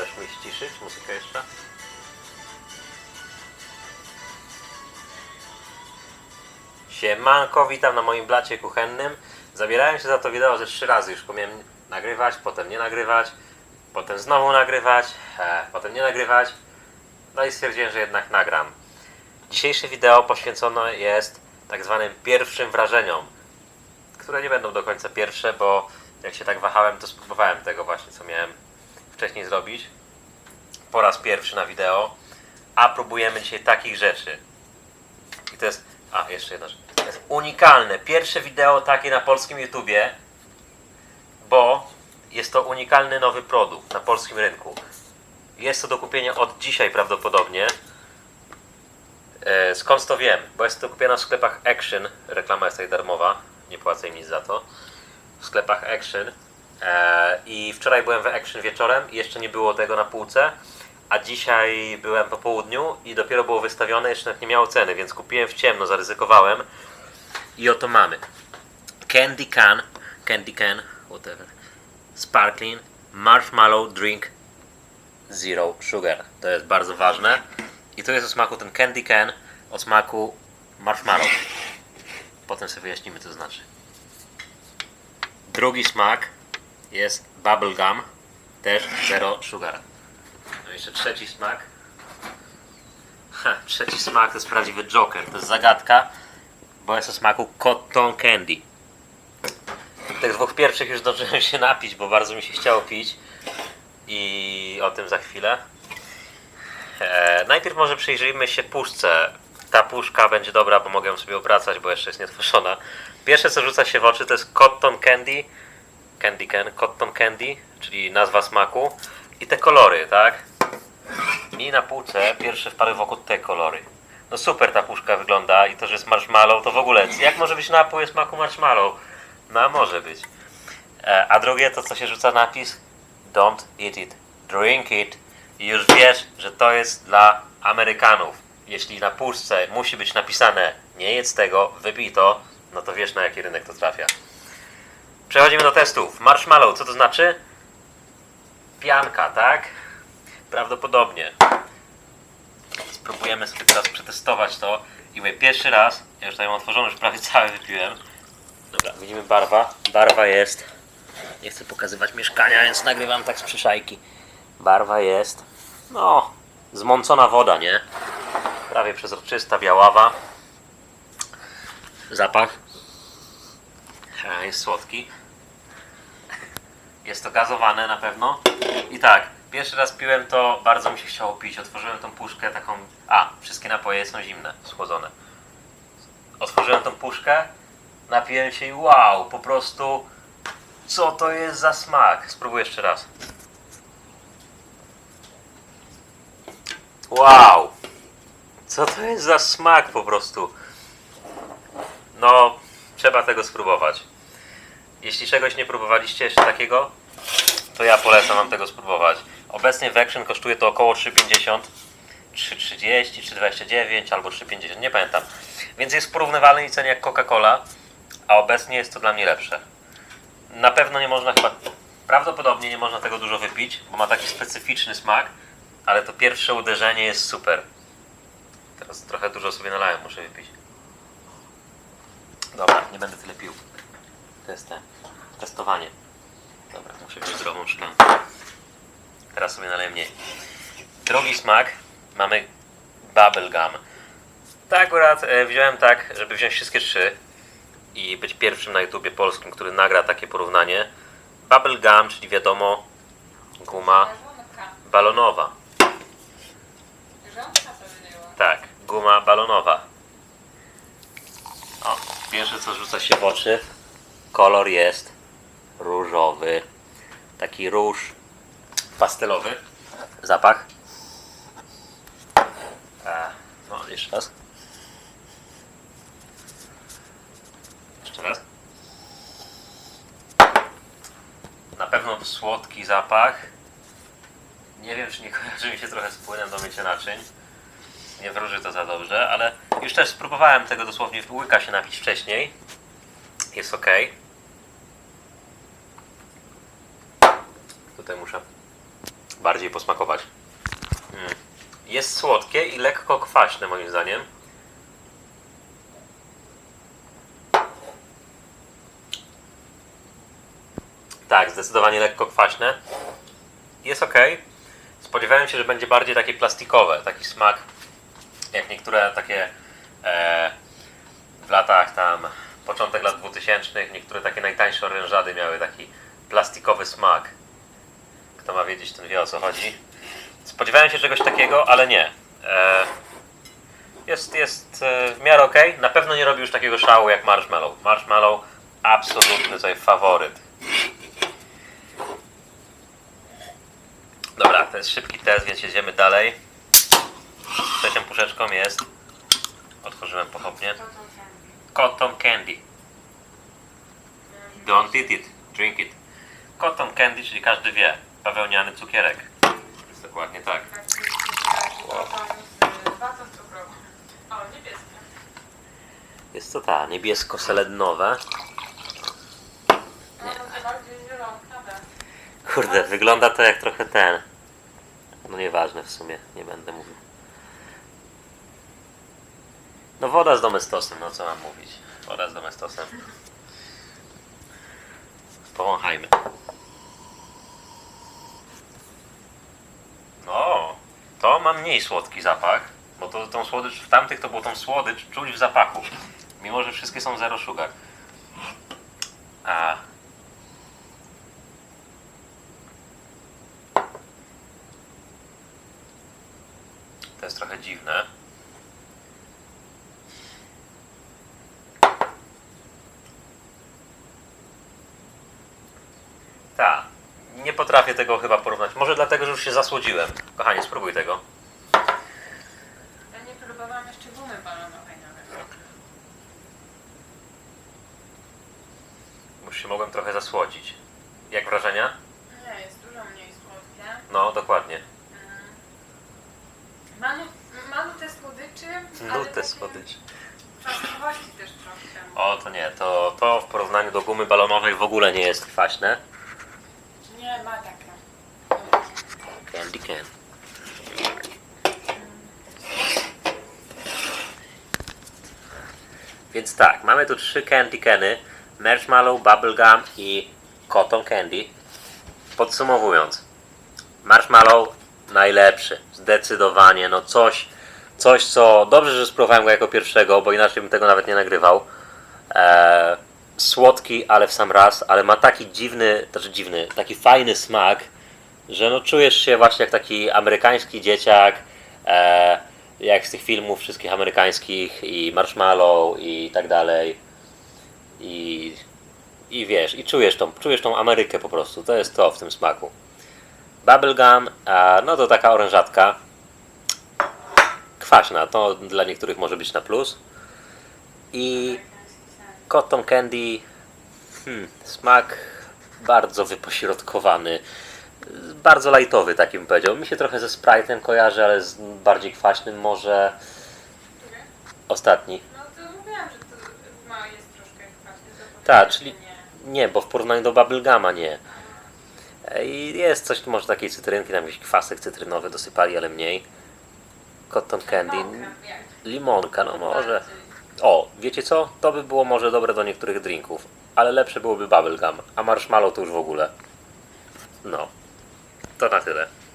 Możesz mi ściszyć muzykę jeszcze? Siemanko, witam na moim blacie kuchennym. Zabierałem się za to wideo ze trzy razy już, miałem nagrywać, potem nie nagrywać, potem znowu nagrywać, e, potem nie nagrywać. No i stwierdziłem, że jednak nagram. Dzisiejsze wideo poświęcone jest tak zwanym pierwszym wrażeniom, które nie będą do końca pierwsze, bo jak się tak wahałem, to spróbowałem tego właśnie, co miałem wcześniej zrobić. Po raz pierwszy na wideo, a próbujemy dzisiaj takich rzeczy. I to jest, a jeszcze jedna rzecz, to jest unikalne, pierwsze wideo takie na polskim YouTubie, bo jest to unikalny nowy produkt na polskim rynku. Jest to do kupienia od dzisiaj prawdopodobnie. E, skąd to wiem? Bo jest to kupione w sklepach Action. Reklama jest tutaj darmowa. Nie płacę im nic za to. W sklepach Action. E, I wczoraj byłem w Action wieczorem i jeszcze nie było tego na półce. A dzisiaj byłem po południu i dopiero było wystawione, jeszcze nie miało ceny, więc kupiłem w ciemno, zaryzykowałem. I oto mamy. Candy can, candy can, whatever. Sparkling marshmallow drink zero sugar. To jest bardzo ważne. I to jest o smaku ten candy can, o smaku marshmallow. Potem sobie wyjaśnimy, co to znaczy. Drugi smak jest bubble gum, też zero sugar. No i jeszcze trzeci smak. Ha, trzeci smak to jest prawdziwy joker, to jest zagadka, bo jest o smaku cotton candy. Tych dwóch pierwszych już zdążyłem się napić, bo bardzo mi się chciało pić i o tym za chwilę. E, najpierw może przyjrzyjmy się puszce. Ta puszka będzie dobra, bo mogę ją sobie obracać, bo jeszcze jest nietworzona. Pierwsze co rzuca się w oczy to jest Cotton Candy. Candy Can, Cotton Candy, czyli nazwa smaku. I te kolory, tak? I na półce pierwsze wpadły w oko te kolory. No super ta puszka wygląda i to, że jest marshmallow, to w ogóle. Jak może być napój o smaku marshmallow? No może być. E, a drugie to co się rzuca napis Don't eat it, drink it. I już wiesz, że to jest dla Amerykanów. Jeśli na puszce musi być napisane nie jedz tego, wypij to, no to wiesz na jaki rynek to trafia. Przechodzimy do testów. Marshmallow, co to znaczy? Pianka, tak? Prawdopodobnie. Spróbujemy sobie teraz przetestować to. I mówię, pierwszy raz, ja już tutaj mam już prawie cały wypiłem. Dobra, widzimy barwa. Barwa jest. Nie chcę pokazywać mieszkania, więc nagrywam tak z przyszajki. Barwa jest. No, zmącona woda, nie? Prawie przezroczysta, biaława. Zapach. Jest słodki. Jest to gazowane na pewno. I tak, pierwszy raz piłem to, bardzo mi się chciało pić. Otworzyłem tą puszkę taką. A, wszystkie napoje są zimne, schłodzone. Otworzyłem tą puszkę, napiłem się i wow, po prostu co to jest za smak? Spróbuję jeszcze raz. Wow! Co to jest za smak po prostu? No, trzeba tego spróbować. Jeśli czegoś nie próbowaliście jeszcze takiego, to ja polecam wam tego spróbować. Obecnie w Action kosztuje to około 3,50, 3,30, 3,29 albo 3,50, nie pamiętam. Więc jest w porównywalnej cenie jak Coca-Cola, a obecnie jest to dla mnie lepsze. Na pewno nie można chyba, prawdopodobnie nie można tego dużo wypić, bo ma taki specyficzny smak, ale to pierwsze uderzenie jest super. Teraz trochę dużo sobie nalałem, muszę wypić. Dobra, nie będę tyle pił. To jest te, testowanie. Dobra, muszę wziąć zdrową szklankę. Teraz sobie naleję mniej. Drugi smak mamy bubble gum. Tak akurat e, wziąłem tak, żeby wziąć wszystkie trzy i być pierwszym na YouTubie polskim, który nagra takie porównanie. Bubble gum, czyli wiadomo, guma balonowa. Tak, guma balonowa. O, pierwsze co rzuca się w oczy, kolor jest różowy. Taki róż pastelowy. Zapach. A, no, jeszcze raz. Jeszcze raz. Na pewno słodki zapach. Nie wiem, czy nie kojarzy mi się trochę z płynem do mycia naczyń nie wróży to za dobrze, ale już też spróbowałem tego dosłownie łyka się napić wcześniej. Jest ok. Tutaj muszę bardziej posmakować. Mm. Jest słodkie i lekko kwaśne moim zdaniem. Tak, zdecydowanie lekko kwaśne. Jest ok. Spodziewałem się, że będzie bardziej takie plastikowe, taki smak, jak niektóre takie e, w latach tam, początek lat 2000, niektóre takie najtańsze orężady miały taki plastikowy smak. Kto ma wiedzieć, ten wie o co chodzi. Spodziewałem się czegoś takiego, ale nie. E, jest jest e, w miarę ok. Na pewno nie robi już takiego szału jak marshmallow. Marshmallow absolutny tutaj faworyt. Dobra, to jest szybki test, więc jedziemy dalej. Trzecią puszeczką jest. Otworzyłem pochopnie. Cotton candy. Don't eat it, drink it. Cotton candy, czyli każdy wie. Bawełniany cukierek. Jest dokładnie tak. Jest to ta niebiesko-selednowe. Kurde, wygląda to jak trochę ten. No nieważne w sumie, nie będę mówił. No woda z domestosem, no co mam mówić. Woda z domestosem. Powąchajmy. No, to ma mniej słodki zapach, bo to tą słodycz w tamtych to było tą słodycz czuć w zapachu. Mimo, że wszystkie są zero sugar. A To jest trochę dziwne. Tak. Nie potrafię tego chyba porównać. Może dlatego, że już się zasłodziłem. Kochanie, spróbuj tego. Jeszcze gumy balonowej nawet. Już się mogłem trochę zasłodzić. Jak wrażenia? Nie, jest dużo mniej słodkie. No, dokładnie. Mm. Ma, nu- ma nutę słodyczy, ale Nutę takie słodycz. Kwaskowości też troszkę. O, to nie. To, to w porównaniu do gumy balonowej w ogóle nie jest kwaśne. Nie, ma taka. Candy can. Więc tak, mamy tu trzy candy cany. Marshmallow, bubblegum i cotton candy. Podsumowując. Marshmallow najlepszy. Zdecydowanie. No coś, coś co... Dobrze, że spróbowałem go jako pierwszego, bo inaczej bym tego nawet nie nagrywał. Eee, słodki, ale w sam raz, ale ma taki dziwny, znaczy dziwny, taki fajny smak, że no czujesz się właśnie jak taki amerykański dzieciak, e, jak z tych filmów wszystkich amerykańskich i Marshmallow i tak dalej. I, i wiesz, i czujesz tą, czujesz tą Amerykę po prostu. To jest to w tym smaku. Bubblegum, a, no to taka orężatka. Kwaśna, to dla niektórych może być na plus. I Cotton Candy, hmm, smak bardzo wypośrodkowany, bardzo lightowy taki bym powiedział. Mi się trochę ze Sprite'em kojarzy, ale z bardziej kwaśnym może ostatni. No to mówiłam, że to ma, jest troszkę kwaśny. to Tak, czyli- Nie. Nie, bo w porównaniu do Bubbleguma nie. I jest coś, może takiej cytrynki, tam jakiś kwasek cytrynowy dosypali, ale mniej. Cotton Candy, Mąka, jak limonka, no może. bardziej. O, wiecie co? To by było może dobre do niektórych drinków, ale lepsze byłoby bubblegum, a marshmallow to już w ogóle. No, to na tyle.